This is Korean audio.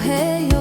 해요.